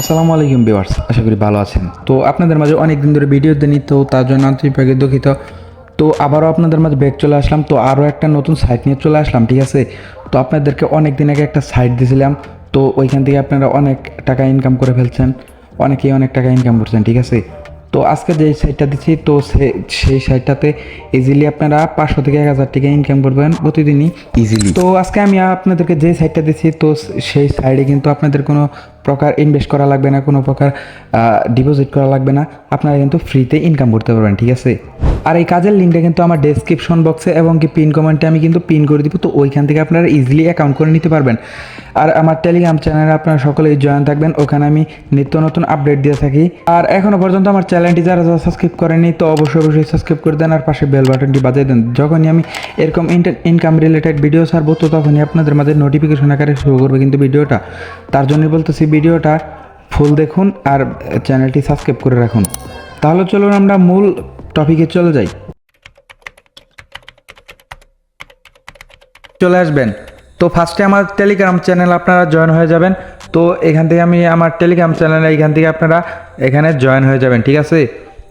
আসসালামু আলাইকুম ভিউয়ার্স, আশা করি ভালো আছেন। তো আপনাদের মাঝে অনেক দিন ধরে ভিডিও দেনি তো তার জন্য আন্তরিকভাবে দুঃখিত। তো আবারও আপনাদের মাঝে ব্যাগ চলে আসলাম, তো আরও একটা নতুন সাইট নিয়ে চলে আসলাম, ঠিক আছে? তো আপনাদেরকে অনেক দিন আগে একটা সাইট দিয়েছিলাম তো ওইখান থেকে আপনারা অনেক টাকা ইনকাম করে ফেলছেন, অনেকেই অনেক টাকা ইনকাম করছেন, ঠিক আছে? তো আজকে যে সাইটটা দিচ্ছি তো সেই সাইটটাতে ইজিলি আপনারা পাঁচশো থেকে এক হাজার টাকা ইনকাম করবেন প্রতিদিনই। ইজিলি তো আজকে আমি আপনাদেরকে যে সাইটটা দিচ্ছি তো সেই সাইডে কিন্তু আপনাদের কোনো প্রকার ইনভেস্ট করা লাগবে না কোনো প্রকার ডিপোজিট করা লাগবে না। আপনারা কিন্তু ফ্রিতে ইনকাম করতে পারবেন ঠিক আছে? আর এই কাজের লিঙ্কটা কিন্তু আমার ডেসক্রিপশন বক্সে এবং কি পিন কমেন্টে আমি কিন্তু পিন করে দিব, তো ওইখান থেকে আপনারা ইজিলি অ্যাকাউন্ট করে নিতে পারবেন। আর আমার টেলিগ্রাম চ্যানেলে আপনারা সকলেই জয়েন থাকবেন, ওখানে আমি নিত্য নতুন আপডেট দিয়ে থাকি। আর এখনও পর্যন্ত আমার চ্যানেলটি যারা যারা সাবস্ক্রাইব করেনি তো অবশ্যই অবশ্যই সাবস্ক্রাইব করে দেন আর পাশে বেল বাটনটি বাজিয়ে দেন। যখনই আমি এরকম ইনকাম রিলেটেড ভিডিও ছাড়বো, তো তখনই আপনাদের মাঝে নোটিফিকেশন আকারে শুরু করবে কিন্তু ভিডিওটা। তার জন্যই বলতেছি ভিডিওটা ফুল দেখুন আর চ্যানেলটি সাবস্ক্রাইব করে রাখুন। তাহলে চলুন আমরা মূল টপিকে চলে যাই। চলে আসবেন। তো ফার্স্টে আমার টেলিগ্রাম চ্যানেল আপনারা জয়েন হয়ে যাবেন। তো এখান থেকে আমি আমার টেলিগ্রাম চ্যানেলে এখান থেকে আপনারা এখানে জয়েন হয়ে যাবেন, ঠিক আছে?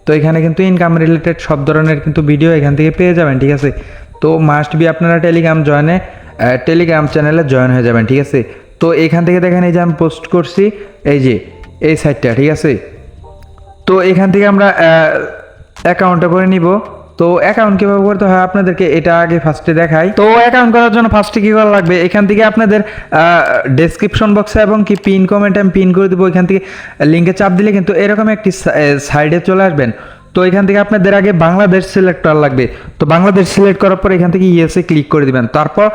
তো এখানে কিন্তু ইনকাম রিলেটেড সব ধরনের কিন্তু ভিডিও এখান থেকে পেয়ে যাবেন, ঠিক আছে? তো মাস্ট বি আপনারা টেলিগ্রাম জয়েনে টেলিগ্রাম চ্যানেলে জয়েন হয়ে যাবেন, ঠিক আছে? তো এখান থেকে দেখেন এই যে আমি পোস্ট করছি, এই যে, এই সাইটটা ঠিক আছে? তো এখান থেকে আমরা অ্যাকাউন্টটা করে নিব। তো অ্যাকাউন্ট কীভাবে করতে হয় আপনাদেরকে এটা আগে ফার্স্টে দেখাই। তো অ্যাকাউন্ট করার জন্য ফার্স্টে কী করা লাগবে? এখান থেকে আপনাদের ডেসক্রিপশন বক্সে এবং কি পিন কমেন্ট আমি পিন করে দেবো এখান থেকে লিঙ্কে চাপ দিলে কিন্তু এরকম একটি সাইডে চলে আসবেন। তো এখান থেকে আপনাদের আগে বাংলাদেশ সিলেক্ট করা লাগবে। তো বাংলাদেশ সিলেক্ট করার পর এখান থেকে ইএসএ ক্লিক করে দিবেন। তারপর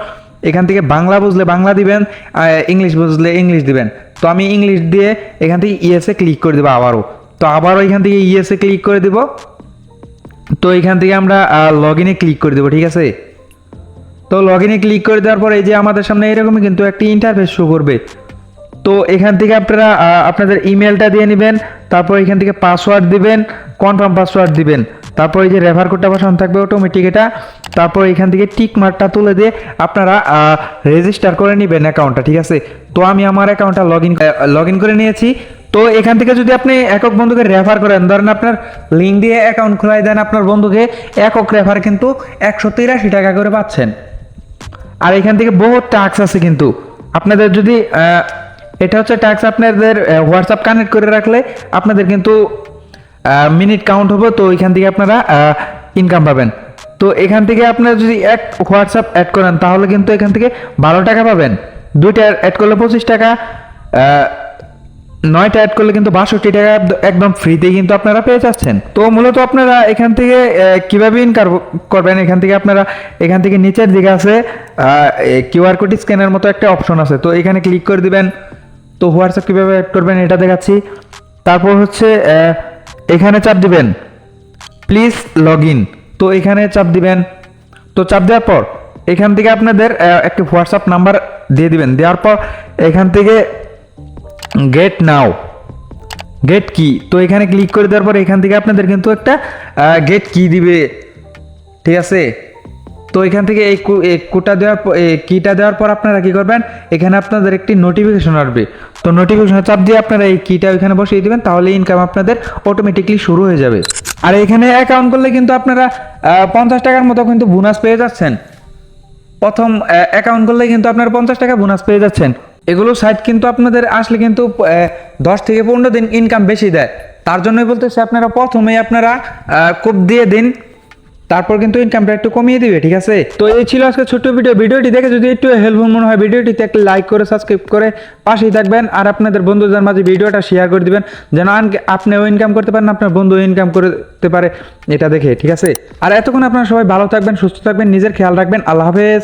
এখান থেকে বাংলা বুঝলে বাংলা দিবেন ইংলিশ বুঝলে ইংলিশ দিবেন। তো আমি ইংলিশ দিয়ে এখান থেকে ইএসএ ক্লিক করে দেবো আবারও। তো আবারও এখান থেকে ইএসএ ক্লিক করে দেব। তো এখান থেকে আমরা লগ ইনে ক্লিক করে দেবো, ঠিক আছে? তো লগ ইনে ক্লিক করে দেওয়ার পর এই যে আমাদের সামনে এরকমই কিন্তু একটি ইন্টারফেস শো করবে। তো এখান থেকে আপনারা আপনাদের ইমেলটা দিয়ে নেবেন, তারপর এখান থেকে পাসওয়ার্ড দিবেন কনফার্ম পাসওয়ার্ড দিবেন। তারপর এই যে রেফার কোডটা বসানো থাকবে অটোমেটিক এটা। তারপর এখান থেকে টিক মার্কটা তুলে দিয়ে আপনারা রেজিস্টার করে নেবেন অ্যাকাউন্টটা ঠিক আছে? তো আমি আমার অ্যাকাউন্টটা লগ ইন লগ ইন করে নিয়েছি। তো এখান থেকে যদি আপনি একক বন্ধুকে রেফার করেন, ধরেন আপনার লিঙ্ক দিয়ে অ্যাকাউন্ট খোলাই দেন আপনার বন্ধুকে, একক রেফার কিন্তু একশো তিরাশি টাকা করে পাচ্ছেন। আর এখান থেকে বহুত টাস্ক আছে কিন্তু। আপনাদের যদি এটা হচ্ছে টাস্ক আপনাদের হোয়াটসঅ্যাপ কানেক্ট করে রাখলে আপনাদের কিন্তু মিনিট কাউন্ট হবে, তো এখান থেকে আপনারা ইনকাম পাবেন। তো এখান থেকে আপনারা যদি এক হোয়াটসঅ্যাপ অ্যাড করেন, তাহলে কিন্তু এখান থেকে বারো টাকা পাবেন। দুইটা অ্যাড করলে পঁচিশ টাকা নয়টা অ্যাড করলে কিন্তু বাষট্টি টাকা একদম ফ্রিতেই কিন্তু আপনারা পেয়ে যাচ্ছেন। তো মূলত আপনারা এখান থেকে কীভাবে ইনকাম করবেন? এখান থেকে আপনারা, এখান থেকে নিচের দিকে আছে কিউআর কোড স্ক্যানের মতো একটা অপশন আছে। তো এখানে ক্লিক করে দিবেন। তো হোয়াটসঅ্যাপ কীভাবে অ্যাড করবেন এটা দেখাচ্ছি। তারপর হচ্ছে এখানে চাপ দিবেন। প্লিজ লগ ইন তো এখানে চাপ দিবেন। তো চাপ দেওয়ার পর, এখান থেকে আপনাদের একটি হোয়াটসঅ্যাপ নাম্বার দিয়ে দিবেন। দেওয়ার পর, এখান থেকে গেট নাও গেট কি তো এখানে ক্লিক করে দেওয়ার পর এখান থেকে আপনাদের কিন্তু একটা গেট কি দিবে। ঠিক আছে? তো এখান থেকে এই কোটা দেওয়ার কিটা দেওয়ার পর আপনারা কি করবেন? এখানে আপনাদের একটি নোটিফিকেশন আসবে। তো নোটিফিকেশন চাপ দিয়ে আপনারা এই কিটা ওইখানে বসিয়ে দিবেন, তাহলে ইনকাম আপনাদের অটোমেটিকলি শুরু হয়ে যাবে। আর এখানে অ্যাকাউন্ট করলে কিন্তু আপনারা পঞ্চাশ টাকার মতো কিন্তু বোনাস পেয়ে যাচ্ছেন। প্রথম অ্যাকাউন্ট করলে কিন্তু আপনার পঞ্চাশ টাকা বোনাস পেয়ে যাচ্ছেন। এগুলো সাইট কিন্তু আপনাদের আসলে কিন্তু দশ থেকে পনেরো দিন ইনকাম বেশি দেয়। তার জন্যই বলতেছে আপনারা প্রথমেই আপনারা কোপ দিয়ে দিন। তারপর কিন্তু ইনকামটা একটু কমিয়ে দিবে, ঠিক আছে? তো এই ছিল আজকে ছোট্ট ভিডিও ভিডিওটি দেখে যদি একটু হেল্পফুল মনে হয় ভিডিওটিতে একটা লাইক করে সাবস্ক্রাইব করে পাশেই থাকবেন আর আপনাদের বন্ধুদের মাঝে ভিডিওটা শেয়ার করে দিবেন, যেন আপনিও ইনকাম করতে পারেন, আপনার বন্ধু ইনকাম করতে পারে এটা দেখে, ঠিক আছে? আর এতক্ষণ আপনারা সবাই ভালো থাকবেন, সুস্থ থাকবেন, নিজের খেয়াল রাখবেন। আল্লাহ হাফেজ।